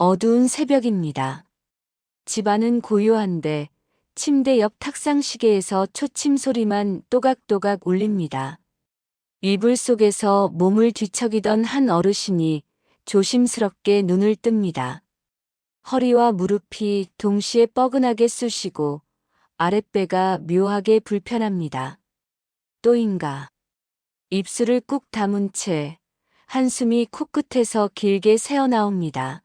어두운 새벽입니다. 집안은 고요한데 침대 옆 탁상 시계에서 초침 소리만 또각또각 울립니다. 이불 속에서 몸을 뒤척이던 한 어르신이 조심스럽게 눈을 뜹니다. 허리와 무릎이 동시에 뻐근하게 쑤시고 아랫배가 묘하게 불편합니다. 또인가. 입술을 꾹 다문 채 한숨이 코끝에서 길게 새어나옵니다.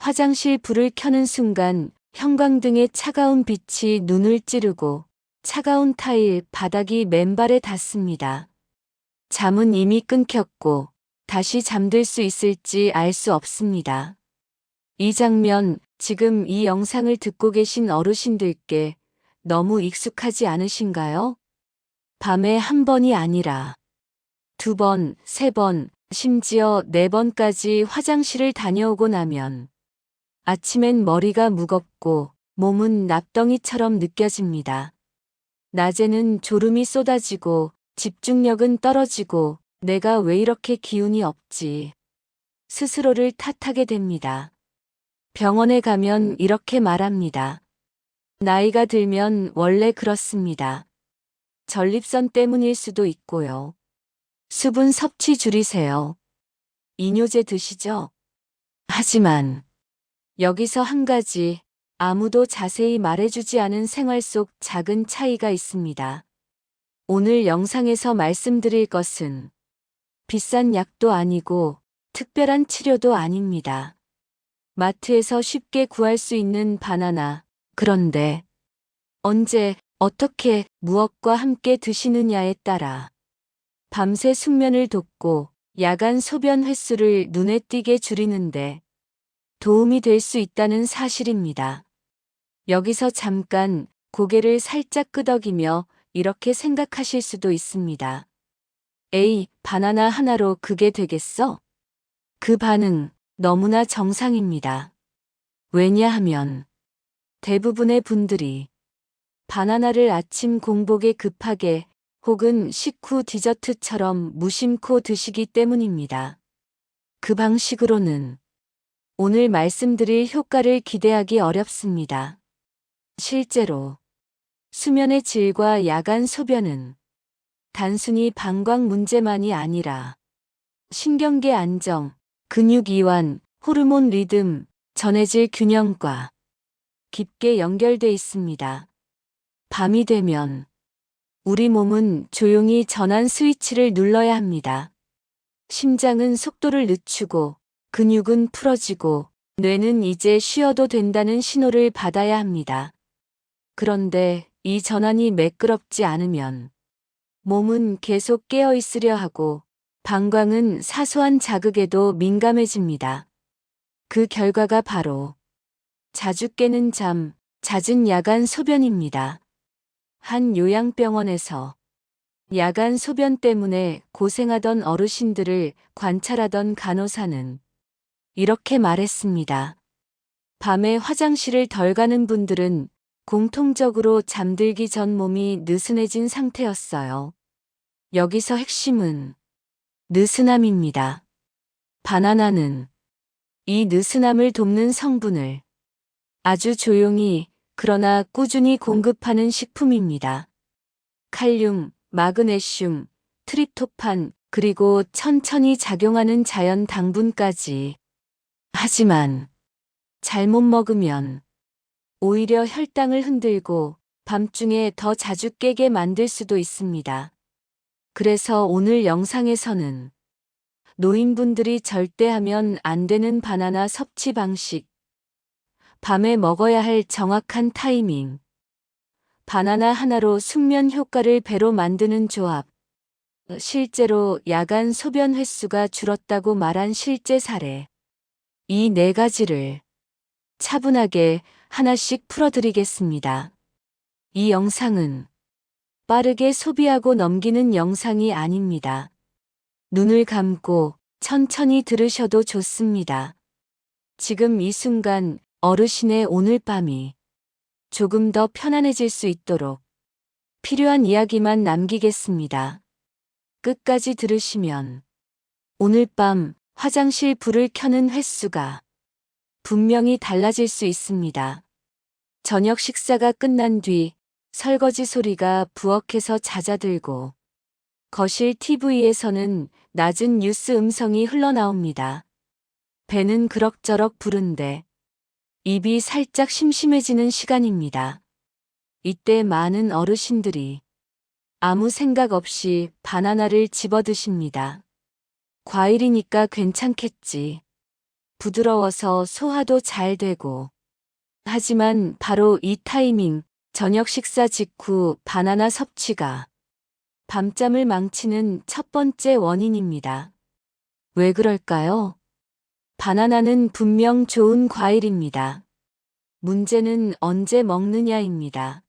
화장실 불을 켜는 순간 형광등의 차가운 빛이 눈을 찌르고 차가운 타일 바닥이 맨발에 닿습니다. 잠은 이미 끊겼고 다시 잠들 수 있을지 알 수 없습니다. 이 장면, 지금 이 영상을 듣고 계신 어르신들께 너무 익숙하지 않으신가요? 밤에 한 번이 아니라 두 번, 세 번, 심지어 네 번까지 화장실을 다녀오고 나면 아침엔 머리가 무겁고 몸은 납덩이처럼 느껴집니다. 낮에는 졸음이 쏟아지고 집중력은 떨어지고 내가 왜 이렇게 기운이 없지. 스스로를 탓하게 됩니다. 병원에 가면 이렇게 말합니다. 나이가 들면 원래 그렇습니다. 전립선 때문일 수도 있고요. 수분 섭취 줄이세요. 이뇨제 드시죠? 하지만 여기서 한 가지 아무도 자세히 말해주지 않은 생활 속 작은 차이가 있습니다. 오늘 영상에서 말씀드릴 것은 비싼 약도 아니고 특별한 치료도 아닙니다. 마트에서 쉽게 구할 수 있는 바나나. 그런데 언제, 어떻게, 무엇과 함께 드시느냐에 따라 밤새 숙면을 돕고 야간 소변 횟수를 눈에 띄게 줄이는데 도움이 될 수 있다는 사실입니다. 여기서 잠깐 고개를 살짝 끄덕이며 이렇게 생각하실 수도 있습니다. 에이, 바나나 하나로 그게 되겠어? 그 반응 너무나 정상입니다. 왜냐하면 대부분의 분들이 바나나를 아침 공복에 급하게 혹은 식후 디저트처럼 무심코 드시기 때문입니다. 그 방식으로는 오늘 말씀드릴 효과를 기대하기 어렵습니다. 실제로 수면의 질과 야간 소변은 단순히 방광 문제만이 아니라 신경계 안정, 근육 이완, 호르몬 리듬, 전해질 균형과 깊게 연결돼 있습니다. 밤이 되면 우리 몸은 조용히 전환 스위치를 눌러야 합니다. 심장은 속도를 늦추고 근육은 풀어지고 뇌는 이제 쉬어도 된다는 신호를 받아야 합니다. 그런데 이 전환이 매끄럽지 않으면 몸은 계속 깨어 있으려 하고 방광은 사소한 자극에도 민감해집니다. 그 결과가 바로 자주 깨는 잠, 잦은 야간 소변입니다. 한 요양병원에서 야간 소변 때문에 고생하던 어르신들을 관찰하던 간호사는 이렇게 말했습니다. 밤에 화장실을 덜 가는 분들은 공통적으로 잠들기 전 몸이 느슨해진 상태였어요. 여기서 핵심은 느슨함입니다. 바나나는 이 느슨함을 돕는 성분을 아주 조용히 그러나 꾸준히 공급하는 식품입니다. 칼륨, 마그네슘, 트립토판, 그리고 천천히 작용하는 자연 당분까지. 하지만 잘못 먹으면 오히려 혈당을 흔들고 밤중에 더 자주 깨게 만들 수도 있습니다. 그래서 오늘 영상에서는 노인분들이 절대 하면 안 되는 바나나 섭취 방식, 밤에 먹어야 할 정확한 타이밍, 바나나 하나로 숙면 효과를 배로 만드는 조합, 실제로 야간 소변 횟수가 줄었다고 말한 실제 사례, 이 네 가지를 차분하게 하나씩 풀어드리겠습니다. 이 영상은 빠르게 소비하고 넘기는 영상이 아닙니다. 눈을 감고 천천히 들으셔도 좋습니다. 지금 이 순간 어르신의 오늘 밤이 조금 더 편안해질 수 있도록 필요한 이야기만 남기겠습니다. 끝까지 들으시면 오늘 밤 화장실 불을 켜는 횟수가 분명히 달라질 수 있습니다. 저녁 식사가 끝난 뒤 설거지 소리가 부엌에서 잦아들고 거실 TV에서는 낮은 뉴스 음성이 흘러나옵니다. 배는 그럭저럭 부른데 입이 살짝 심심해지는 시간입니다. 이때 많은 어르신들이 아무 생각 없이 바나나를 집어 드십니다. 과일이니까 괜찮겠지. 부드러워서 소화도 잘 되고. 하지만 바로 이 타이밍, 저녁 식사 직후 바나나 섭취가 밤잠을 망치는 첫 번째 원인입니다. 왜 그럴까요? 바나나는 분명 좋은 과일입니다. 문제는 언제 먹느냐입니다.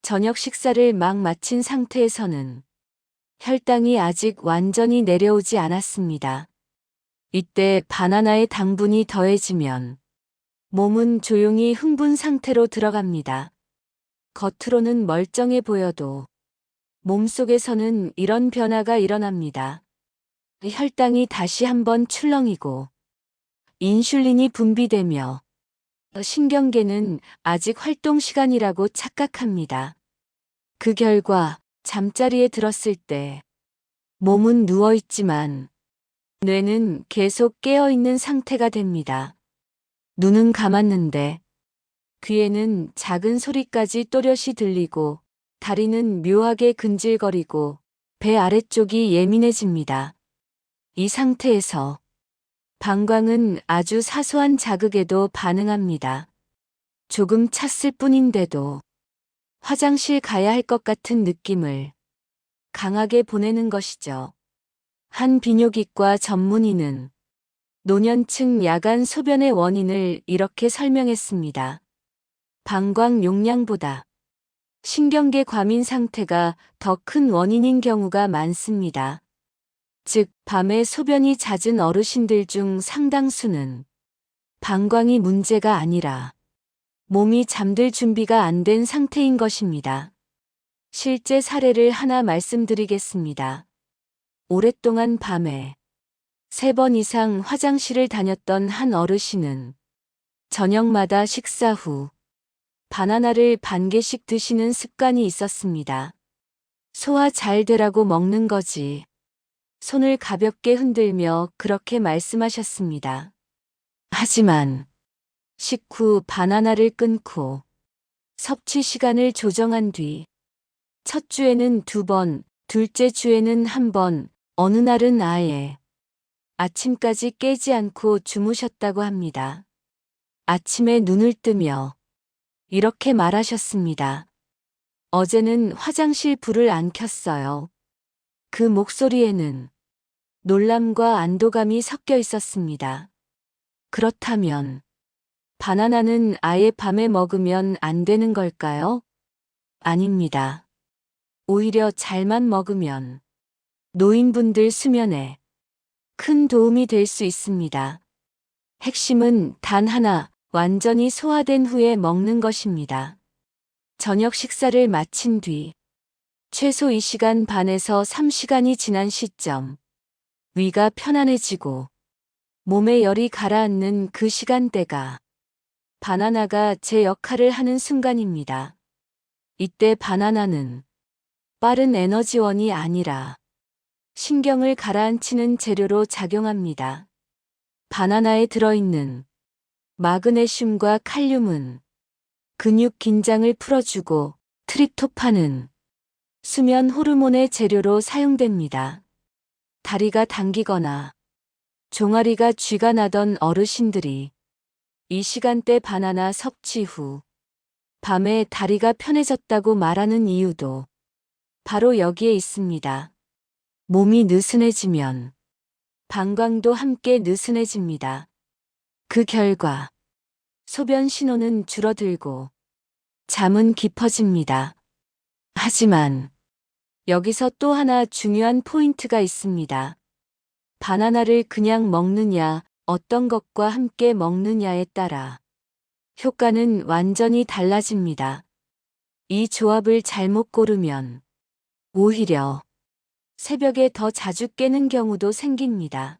저녁 식사를 막 마친 상태에서는 혈당이 아직 완전히 내려오지 않았습니다. 이때 바나나의 당분이 더해지면 몸은 조용히 흥분 상태로 들어갑니다. 겉으로는 멀쩡해 보여도 몸속에서는 이런 변화가 일어납니다. 혈당이 다시 한번 출렁이고 인슐린이 분비되며 신경계는 아직 활동 시간이라고 착각합니다. 그 결과 잠자리에 들었을 때 몸은 누워 있지만 뇌는 계속 깨어 있는 상태가 됩니다. 눈은 감았는데 귀에는 작은 소리까지 또렷이 들리고 다리는 묘하게 근질거리고 배 아래쪽이 예민해집니다. 이 상태에서 방광은 아주 사소한 자극에도 반응합니다. 조금 찼을 뿐인데도 화장실 가야 할 것 같은 느낌을 강하게 보내는 것이죠. 한 비뇨기과 전문의는 노년층 야간 소변의 원인을 이렇게 설명했습니다. 방광 용량보다 신경계 과민 상태가 더 큰 원인인 경우가 많습니다. 즉, 밤에 소변이 잦은 어르신들 중 상당수는 방광이 문제가 아니라 몸이 잠들 준비가 안 된 상태인 것입니다. 실제 사례를 하나 말씀드리겠습니다. 오랫동안 밤에 세 번 이상 화장실을 다녔던 한 어르신은 저녁마다 식사 후 바나나를 반 개씩 드시는 습관이 있었습니다. 소화 잘 되라고 먹는 거지. 손을 가볍게 흔들며 그렇게 말씀하셨습니다. 하지만 식후 바나나를 끊고 섭취 시간을 조정한 뒤 첫 주에는 두 번, 둘째 주에는 한 번, 어느 날은 아예 아침까지 깨지 않고 주무셨다고 합니다. 아침에 눈을 뜨며 이렇게 말하셨습니다. 어제는 화장실 불을 안 켰어요. 그 목소리에는 놀람과 안도감이 섞여 있었습니다. 그렇다면 바나나는 아예 밤에 먹으면 안 되는 걸까요? 아닙니다. 오히려 잘만 먹으면 노인분들 수면에 큰 도움이 될 수 있습니다. 핵심은 단 하나, 완전히 소화된 후에 먹는 것입니다. 저녁 식사를 마친 뒤 최소 2시간 반에서 3시간이 지난 시점 위가 편안해지고 몸에 열이 가라앉는 그 시간대가 바나나가 제 역할을 하는 순간입니다. 이때 바나나는 빠른 에너지원이 아니라 신경을 가라앉히는 재료로 작용합니다. 바나나에 들어있는 마그네슘과 칼륨은 근육 긴장을 풀어주고 트립토판은 수면 호르몬의 재료로 사용됩니다. 다리가 당기거나 종아리가 쥐가 나던 어르신들이 이 시간대 바나나 섭취 후 밤에 다리가 편해졌다고 말하는 이유도 바로 여기에 있습니다. 몸이 느슨해지면 방광도 함께 느슨해집니다. 그 결과 소변 신호는 줄어들고 잠은 깊어집니다. 하지만 여기서 또 하나 중요한 포인트가 있습니다. 바나나를 그냥 먹느냐, 어떤 것과 함께 먹느냐에 따라 효과는 완전히 달라집니다. 이 조합을 잘못 고르면 오히려 새벽에 더 자주 깨는 경우도 생깁니다.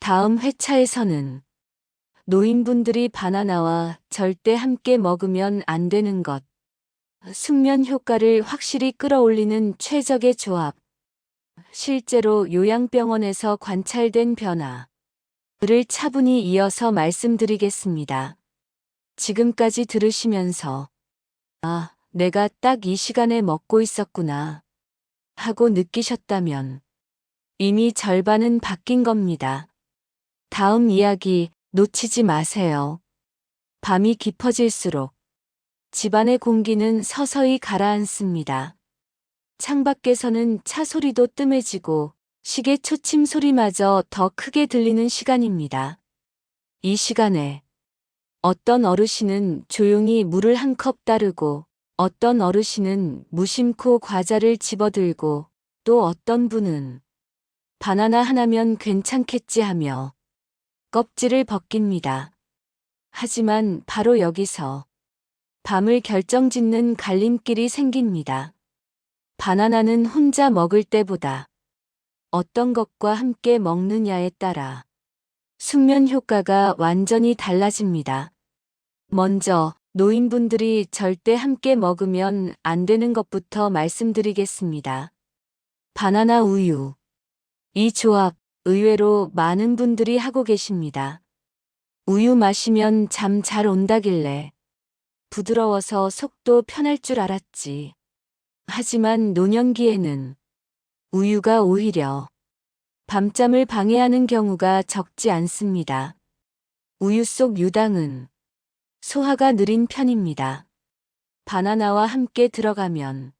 다음 회차에서는 노인분들이 바나나와 절대 함께 먹으면 안 되는 것. 숙면 효과를 확실히 끌어올리는 최적의 조합. 실제로 요양병원에서 관찰된 변화. 를 차분히 이어서 말씀드리겠습니다. 지금까지 들으시면서, 아, 내가 딱 이 시간에 먹고 있었구나. 하고 느끼셨다면, 이미 절반은 바뀐 겁니다. 다음 이야기 놓치지 마세요. 밤이 깊어질수록 집안의 공기는 서서히 가라앉습니다. 창밖에서는 차 소리도 뜸해지고 시계 초침 소리마저 더 크게 들리는 시간입니다. 이 시간에 어떤 어르신은 조용히 물을 한 컵 따르고 어떤 어르신은 무심코 과자를 집어들고 또 어떤 분은 바나나 하나면 괜찮겠지 하며 껍질을 벗깁니다. 하지만 바로 여기서 밤을 결정짓는 갈림길이 생깁니다. 바나나는 혼자 먹을 때보다 어떤 것과 함께 먹느냐에 따라 숙면 효과가 완전히 달라집니다. 먼저 노인분들이 절대 함께 먹으면 안 되는 것부터 말씀드리겠습니다. 바나나 우유. 이 조합 의외로 많은 분들이 하고 계십니다. 우유 마시면 잠 잘 온다길래 부드러워서 속도 편할 줄 알았지. 하지만 노년기에는 우유가 오히려 밤잠을 방해하는 경우가 적지 않습니다. 우유 속 유당은 소화가 느린 편입니다. 바나나와 함께 들어가면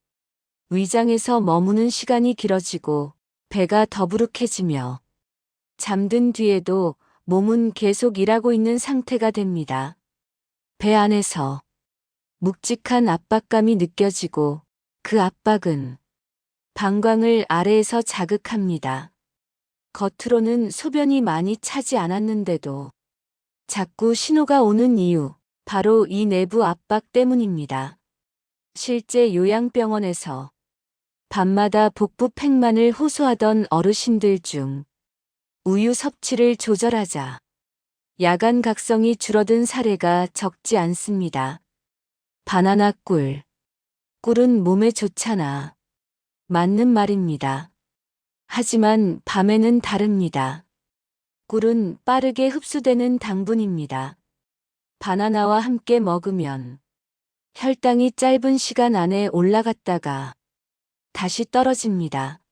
위장에서 머무는 시간이 길어지고 배가 더부룩해지며 잠든 뒤에도 몸은 계속 일하고 있는 상태가 됩니다. 배 안에서 묵직한 압박감이 느껴지고 그 압박은 방광을 아래에서 자극합니다. 겉으로는 소변이 많이 차지 않았는데도 자꾸 신호가 오는 이유, 바로 이 내부 압박 때문입니다. 실제 요양병원에서 밤마다 복부 팽만을 호소하던 어르신들 중 우유 섭취를 조절하자 야간 각성이 줄어든 사례가 적지 않습니다. 바나나 꿀. 꿀은 몸에 좋잖아. 맞는 말입니다. 하지만 밤에는 다릅니다. 꿀은 빠르게 흡수되는 당분입니다. 바나나와 함께 먹으면 혈당이 짧은 시간 안에 올라갔다가 다시 떨어집니다.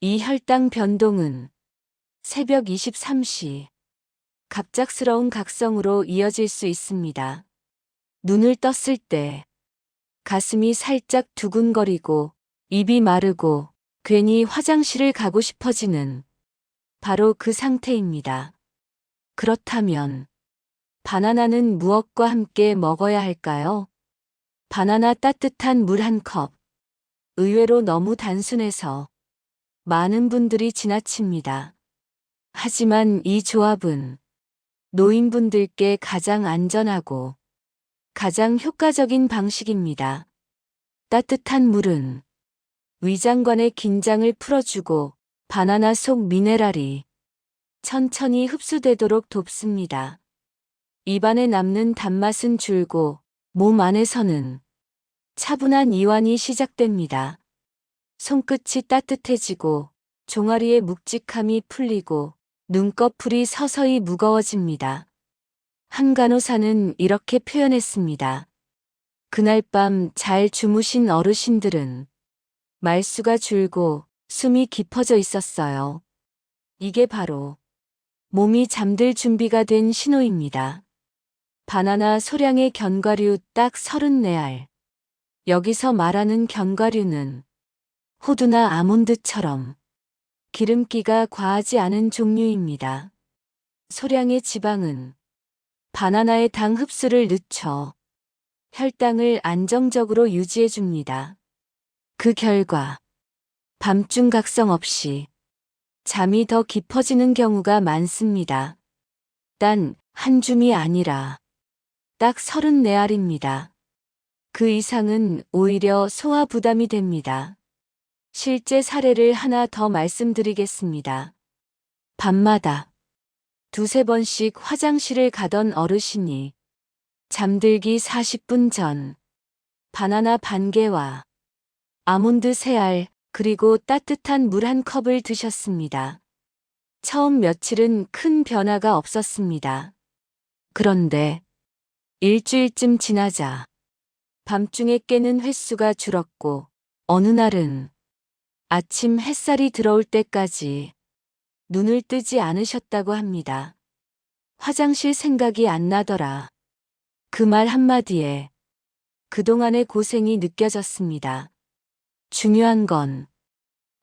이 혈당 변동은 새벽 23시 갑작스러운 각성으로 이어질 수 있습니다. 눈을 떴을 때 가슴이 살짝 두근거리고 입이 마르고 괜히 화장실을 가고 싶어지는 바로 그 상태입니다. 그렇다면 바나나는 무엇과 함께 먹어야 할까요? 바나나 따뜻한 물 한 컵. 의외로 너무 단순해서 많은 분들이 지나칩니다. 하지만 이 조합은 노인분들께 가장 안전하고 가장 효과적인 방식입니다. 따뜻한 물은 위장관의 긴장을 풀어주고 바나나 속 미네랄이 천천히 흡수되도록 돕습니다. 입안에 남는 단맛은 줄고 몸 안에서는 차분한 이완이 시작됩니다. 손끝이 따뜻해지고 종아리의 묵직함이 풀리고 눈꺼풀이 서서히 무거워집니다. 한 간호사는 이렇게 표현했습니다. 그날 밤 잘 주무신 어르신들은 말수가 줄고 숨이 깊어져 있었어요. 이게 바로 몸이 잠들 준비가 된 신호입니다. 바나나 소량의 견과류 딱 34알. 여기서 말하는 견과류는 호두나 아몬드처럼 기름기가 과하지 않은 종류입니다. 소량의 지방은 바나나의 당 흡수를 늦춰 혈당을 안정적으로 유지해 줍니다. 그 결과 밤중 각성 없이 잠이 더 깊어지는 경우가 많습니다. 단 한 줌이 아니라 딱 34알입니다. 그 이상은 오히려 소화 부담이 됩니다. 실제 사례를 하나 더 말씀드리겠습니다. 밤마다 두세 번씩 화장실을 가던 어르신이 잠들기 40분 전 바나나 반 개와 아몬드 세 알, 그리고 따뜻한 물 한 컵을 드셨습니다. 처음 며칠은 큰 변화가 없었습니다. 그런데 일주일쯤 지나자 밤중에 깨는 횟수가 줄었고 어느 날은 아침 햇살이 들어올 때까지 눈을 뜨지 않으셨다고 합니다. 화장실 생각이 안 나더라. 그 말 한마디에 그동안의 고생이 느껴졌습니다. 중요한 건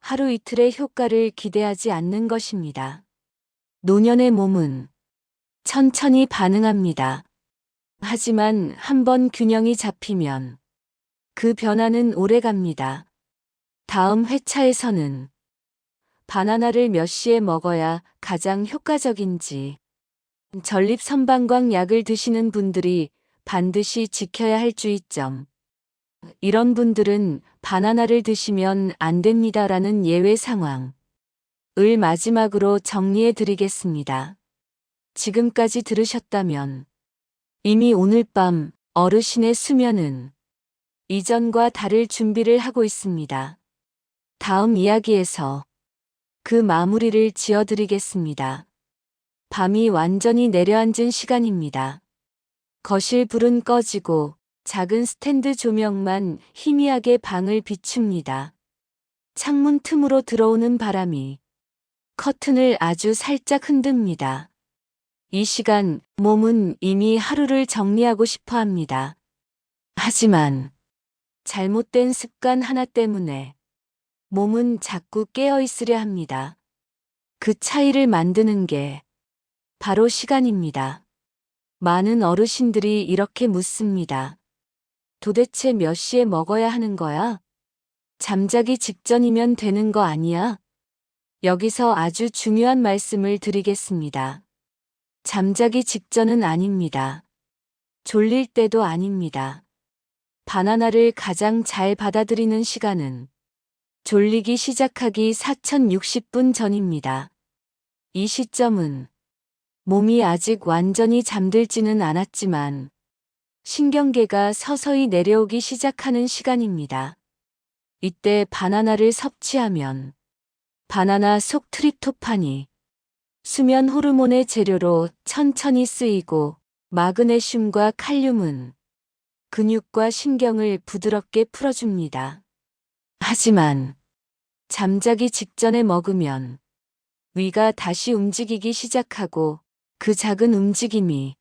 하루 이틀의 효과를 기대하지 않는 것입니다. 노년의 몸은 천천히 반응합니다. 하지만 한번 균형이 잡히면 그 변화는 오래 갑니다. 다음 회차에서는 바나나를 몇 시에 먹어야 가장 효과적인지 전립 선방광 약을 드시는 분들이 반드시 지켜야 할 주의점. 이런 분들은 바나나를 드시면 안 됩니다라는 예외 상황. 을 마지막으로 정리해 드리겠습니다. 지금까지 들으셨다면 이미 오늘 밤 어르신의 수면은 이전과 다를 준비를 하고 있습니다. 다음 이야기에서 그 마무리를 지어드리겠습니다. 밤이 완전히 내려앉은 시간입니다. 거실 불은 꺼지고 작은 스탠드 조명만 희미하게 방을 비춥니다. 창문 틈으로 들어오는 바람이 커튼을 아주 살짝 흔듭니다. 이 시간 몸은 이미 하루를 정리하고 싶어 합니다. 하지만 잘못된 습관 하나 때문에 몸은 자꾸 깨어 있으려 합니다. 그 차이를 만드는 게 바로 시간입니다. 많은 어르신들이 이렇게 묻습니다. 도대체 몇 시에 먹어야 하는 거야? 잠자기 직전이면 되는 거 아니야? 여기서 아주 중요한 말씀을 드리겠습니다. 잠자기 직전은 아닙니다. 졸릴 때도 아닙니다. 바나나를 가장 잘 받아들이는 시간은 졸리기 시작하기 4060분 전입니다. 이 시점은 몸이 아직 완전히 잠들지는 않았지만 신경계가 서서히 내려오기 시작하는 시간입니다. 이때 바나나를 섭취하면 바나나 속 트립토판이 수면 호르몬의 재료로 천천히 쓰이고 마그네슘과 칼륨은 근육과 신경을 부드럽게 풀어줍니다. 하지만 잠자기 직전에 먹으면 위가 다시 움직이기 시작하고 그 작은 움직임이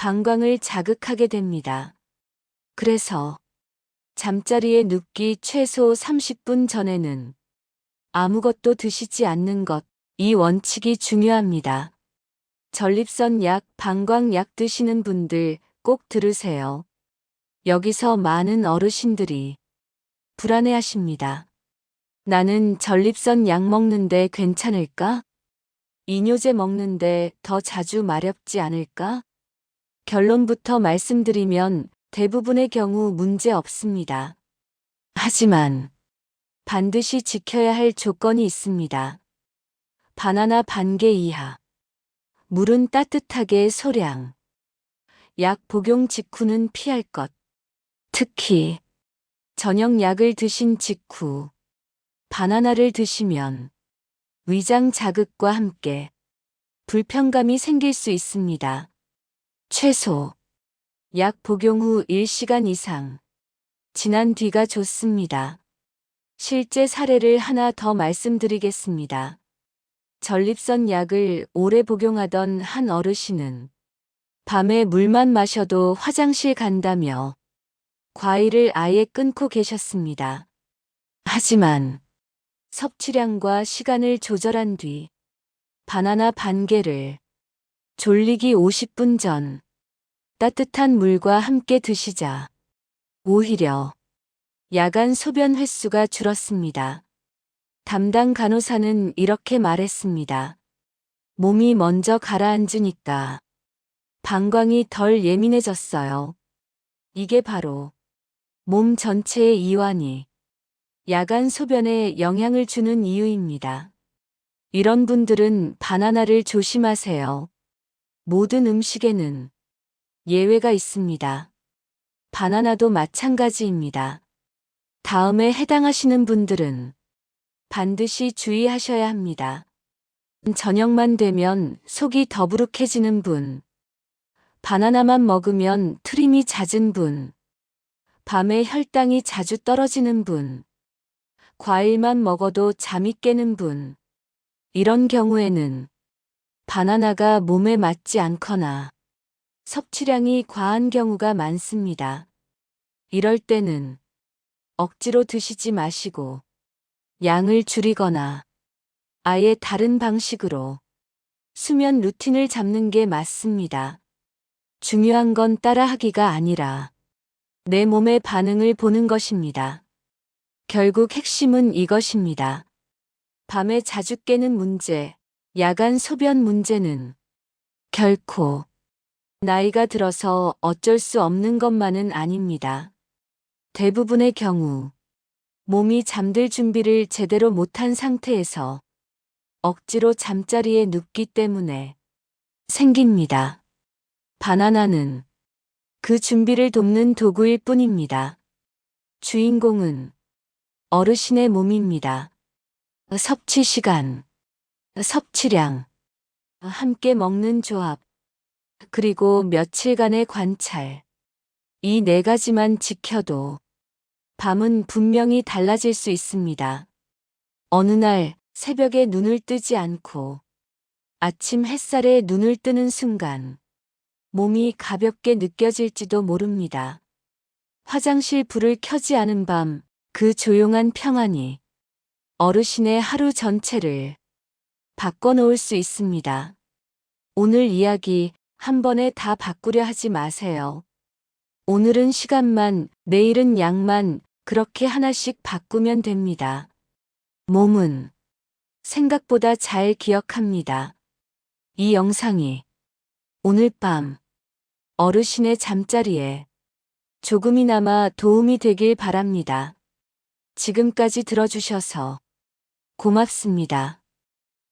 방광을 자극하게 됩니다. 그래서 잠자리에 눕기 최소 30분 전에는 아무것도 드시지 않는 것, 이 원칙이 중요합니다. 전립선 약, 방광 약 드시는 분들 꼭 들으세요. 여기서 많은 어르신들이 불안해 하십니다. 나는 전립선 약 먹는데 괜찮을까? 이뇨제 먹는데 더 자주 마렵지 않을까? 결론부터 말씀드리면 대부분의 경우 문제 없습니다. 하지만 반드시 지켜야 할 조건이 있습니다. 바나나 반개 이하. 물은 따뜻하게 소량. 약 복용 직후는 피할 것. 특히 저녁 약을 드신 직후 바나나를 드시면 위장 자극과 함께 불편감이 생길 수 있습니다. 최소 약 복용 후 1시간 이상 지난 뒤가 좋습니다. 실제 사례를 하나 더 말씀드리겠습니다. 전립선 약을 오래 복용하던 한 어르신은 밤에 물만 마셔도 화장실 간다며 과일을 아예 끊고 계셨습니다. 하지만 섭취량과 시간을 조절한 뒤 바나나 반 개를 졸리기 50분 전 따뜻한 물과 함께 드시자 오히려 야간 소변 횟수가 줄었습니다. 담당 간호사는 이렇게 말했습니다. 몸이 먼저 가라앉으니까 방광이 덜 예민해졌어요. 이게 바로 몸 전체의 이완이 야간 소변에 영향을 주는 이유입니다. 이런 분들은 바나나를 조심하세요. 모든 음식에는 예외가 있습니다. 바나나도 마찬가지입니다. 다음에 해당하시는 분들은 반드시 주의하셔야 합니다. 저녁만 되면 속이 더부룩해지는 분, 바나나만 먹으면 트림이 잦은 분, 밤에 혈당이 자주 떨어지는 분, 과일만 먹어도 잠이 깨는 분, 이런 경우에는 바나나가 몸에 맞지 않거나 섭취량이 과한 경우가 많습니다. 이럴 때는 억지로 드시지 마시고 양을 줄이거나 아예 다른 방식으로 수면 루틴을 잡는 게 맞습니다. 중요한 건 따라하기가 아니라 내 몸의 반응을 보는 것입니다. 결국 핵심은 이것입니다. 밤에 자주 깨는 문제, 야간 소변 문제는 결코 나이가 들어서 어쩔 수 없는 것만은 아닙니다. 대부분의 경우 몸이 잠들 준비를 제대로 못한 상태에서 억지로 잠자리에 눕기 때문에 생깁니다. 바나나는 그 준비를 돕는 도구일 뿐입니다. 주인공은 어르신의 몸입니다. 섭취 시간, 섭취량, 함께 먹는 조합, 그리고 며칠간의 관찰. 이 네 가지만 지켜도 밤은 분명히 달라질 수 있습니다. 어느 날 새벽에 눈을 뜨지 않고 아침 햇살에 눈을 뜨는 순간 몸이 가볍게 느껴질지도 모릅니다. 화장실 불을 켜지 않은 밤 그 조용한 평안이 어르신의 하루 전체를 바꿔놓을 수 있습니다. 오늘 이야기 한 번에 다 바꾸려 하지 마세요. 오늘은 시간만, 내일은 양만 그렇게 하나씩 바꾸면 됩니다. 몸은 생각보다 잘 기억합니다. 이 영상이 오늘 밤 어르신의 잠자리에 조금이나마 도움이 되길 바랍니다. 지금까지 들어주셔서 고맙습니다.